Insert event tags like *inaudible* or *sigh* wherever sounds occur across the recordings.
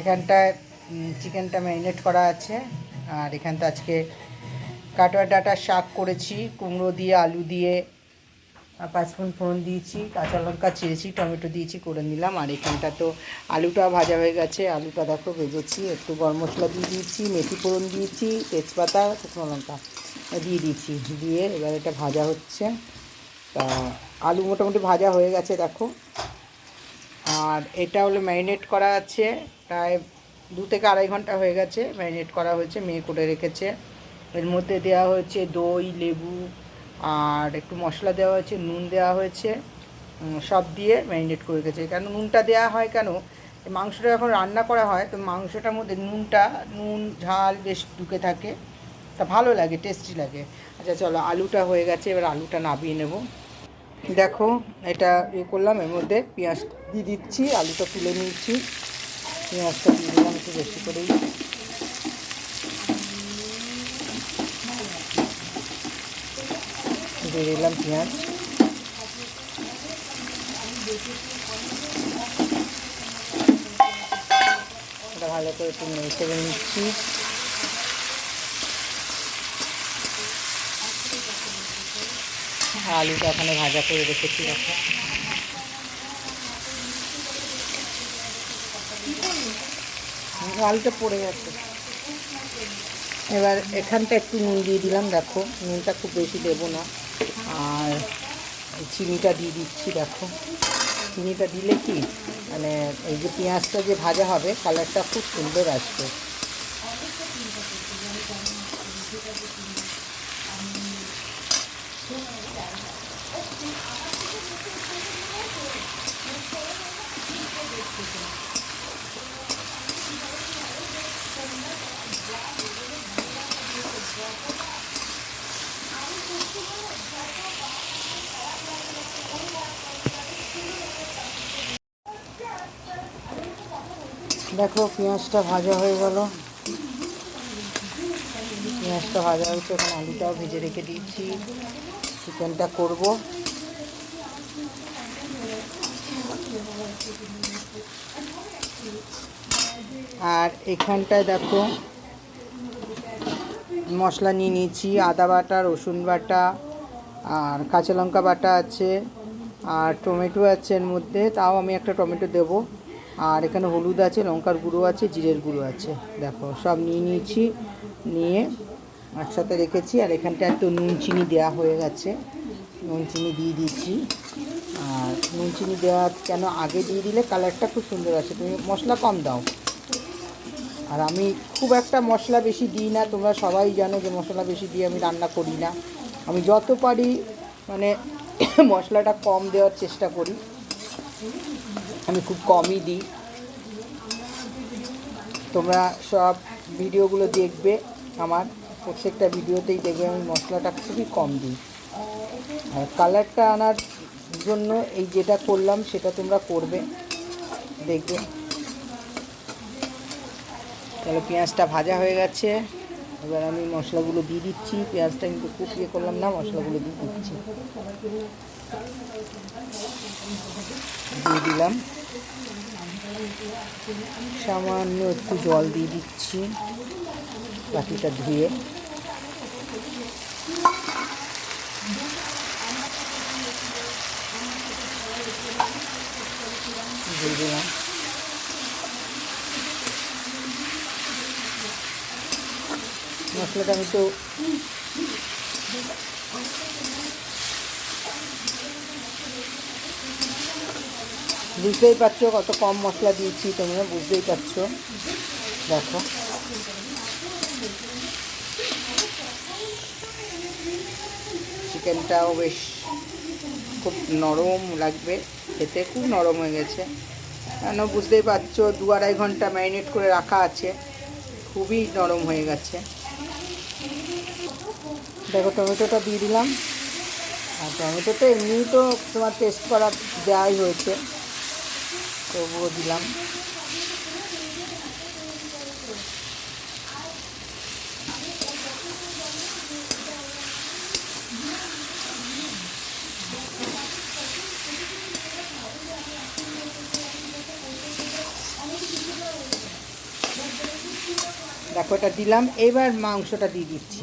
এখানটায় চিকেনটা ম্যারিনেট করা আছে। আর এখানটা আজকে কাটোয়া ডাটার শাক করেছি, কুমড়ো দিয়ে, আলু দিয়ে পাঁচফোড়ন ফোড়ন দিয়েছি, কাঁচা লঙ্কা চিরেছি টমেটো দিয়েছি, করে নিলাম। আর এখানটা তো আলুটা ভাজা হয়ে গেছে, আলুটা দেখো ভেজেছি, একটু গরম মশলা দিয়ে দিয়েছি, মেথি ফোড়ন দিয়েছি, তেজপাতা, শুকনো লঙ্কা দিয়ে দিয়েছি। দিয়ে এবার এটা ভাজা হচ্ছে। তা, আলু মোটামুটি ভাজা হয়ে গেছে, দেখো। আর এটা হলো ম্যারিনেট করা আছে, প্রায় দু থেকে আড়াই ঘণ্টা হয়ে গেছে ম্যারিনেট করা হয়েছে, মেয়ে করে রেখেছে। এর মধ্যে দেওয়া হয়েছে দই, লেবু, আর একটু মশলা দেওয়া হয়েছে, নুন দেওয়া হয়েছে সব দিয়ে ম্যারিনেট করে রেখেছে। কেন নুনটা দেওয়া হয় কেন? মাংসটা যখন রান্না করা হয়, তো মাংসটার মধ্যে নুনটা, নুন, ঝাল বেশ ঢুকে থাকে। তা ভালো লাগে টেস্টি লাগে। আচ্ছা চলো আলুটা হয়ে গেছে, এবার আলুটা নাবিয়ে নেব। দেখো, এটা ইয়ে করলাম, এর মধ্যে পেঁয়াজ দিয়ে দিচ্ছি, আলুটা তুলে নিচ্ছি পেঁয়াজটা দিয়ে দিলাম একটু বেশি করেই। দিয়ে দিলাম পেঁয়াজ। ভালো করে একটু নিচ্ছি। আলুটা ওখানে ভাজা করে রেখেছি, দেখো। আলুটা পড়ে গেছে। এবার এখানটা একটু নুন দিয়ে দিলাম, দেখো। নুনটা খুব বেশি দেবো না। আর চিনিটা দিয়ে দিচ্ছি, দেখো। চিনিটা দিলে কি? মানে এই যে পেঁয়াজটা যে ভাজা হবে, কালারটা খুব সুন্দর আসবে। দেখো, পেঁয়াজটা ভাজা হয়ে গেল। পেঁয়াজটা ভাজা হয়েছে, এখন আলুটাও ভেজে রেখে দিচ্ছি। চিকেনটা করব। আর এখানটায় দেখো, মশলা নিয়ে নিয়েছি, আদা বাটা, রসুন বাটা, আর কাঁচা লঙ্কা বাটা আছে, আর টমেটো আছে এর মধ্যে, তাও আমি একটা টমেটো দেব। আর এখানে হলুদ আছে, লঙ্কার গুঁড়ো আছে, জিরের গুঁড়ো আছে। দেখো, সব নিয়ে নিয়েছি, নিয়ে একসাথে রেখেছি। আর এখানটা একটু নুন চিনি দেওয়া হয়ে গেছে। নুন চিনি দিয়ে দিচ্ছি আর নুন চিনি দেওয়া কেন আগে দিয়ে দিলে কালারটা খুব সুন্দর আসে। তুমি মশলা কম দাও। আর আমি খুব একটা মশলা বেশি দিই না। তোমরা সবাই জানো যে মশলা বেশি দিয়ে আমি রান্না করি না। আমি যত পারি মানে *coughs* মশলাটা কম দেওয়ার চেষ্টা করি। আমি খুব কমই দিই। তোমরা সব ভিডিওগুলো দেখবে, আমার প্রত্যেকটা ভিডিওতেই দেখবে আমি মশলাটা খুবই কম দিই। আর কালারটা আনার জন্য এই যেটা করলাম, সেটা তোমরা করবে। দেখবে। তাহলে পেঁয়াজটা ভাজা হয়ে গেছে। এবার আমি মশলাগুলো দিয়ে দিচ্ছি। পেঁয়াজটা কিন্তু খুব ইয়ে করলাম না, মশলাগুলো দিয়ে দিচ্ছি। দিয়ে দিলাম। সামান্য একটু জল দিয়ে দিচ্ছি। বাকিটা ধুয়ে। দিয়ে দিলাম। মশলাটা আমি তো বুঝতেই পারছ কত কম মশলা দিয়েছি তোমরা বুঝতেই পারছ। দেখো। চিকেনটাও বেশ খুব নরম লাগবে, খেতে খুব নরম হয়ে গেছে। কেন বুঝতেই পারছ, দু আড়াই ঘণ্টা ম্যারিনেট করে রাখা আছে, খুবই নরম হয়ে গেছে। দেখো, টমেটোটা দিয়ে দিলাম। আর টমেটো তো এমনিই তো তোমার টেস্ট করা দেওয়াই হয়েছে। তবুও দিলাম। দেখো এটা দিলাম। এবার মাংসটা দিয়ে দিচ্ছি।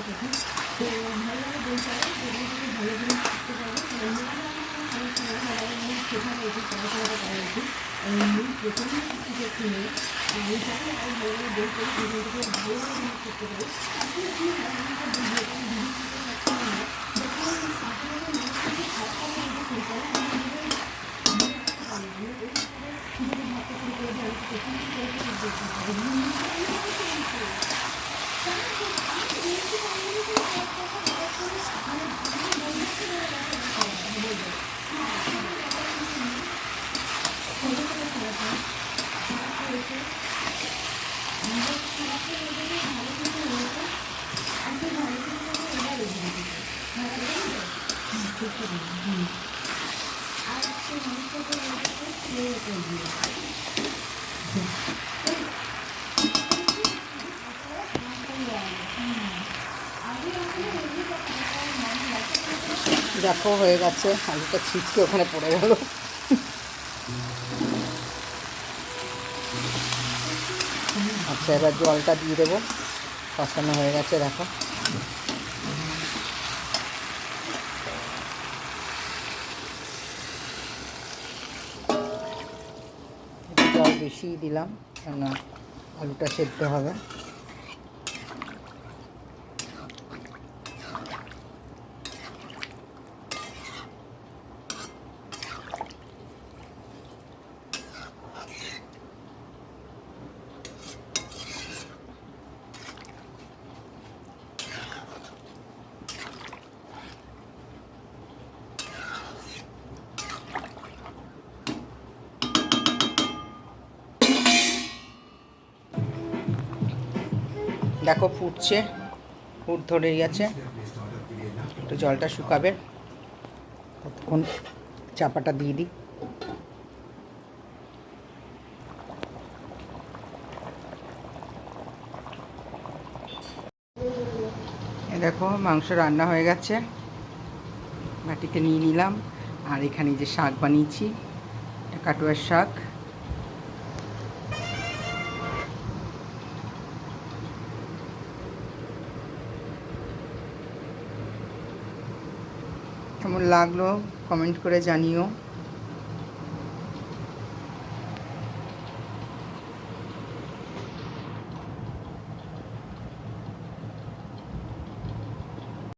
তখন তো ভালো লাগে বই চালাই সেগুলো যদি ভালো করে শিখতে পারব অনেক সময় ভালো লাগে সেখানে এটি পড়াশোনাটা করা উচিত প্রথমে কিছু কিনে বই চালাই আর ভালো করে বই করে সেখান থেকে ভালো করে শিখতে পারি আসলে কি দেখো, হয়ে গেছে। আলুটা ছিটকে ওখানে পড়ে গেল। আচ্ছা এবার জলটা দিয়ে দেবো। কষানো হয়ে গেছে, দেখো একটু জল বেশিই দিলাম কেননা আলুটা সেদ্ধ হবে। দেখো ফুটছে, ফুট ধরে গেছে। একটু জলটা শুকাবে, ততক্ষণ চাপাটা দিয়ে দিই। দেখো, মাংস রান্না হয়ে গেছে। বাটিতে নিয়ে নিলাম। আর এখানে যে শাক বানিয়েছি কাটুয়ার শাক। কেমন লাগল? কমেন্ট করে জানিও।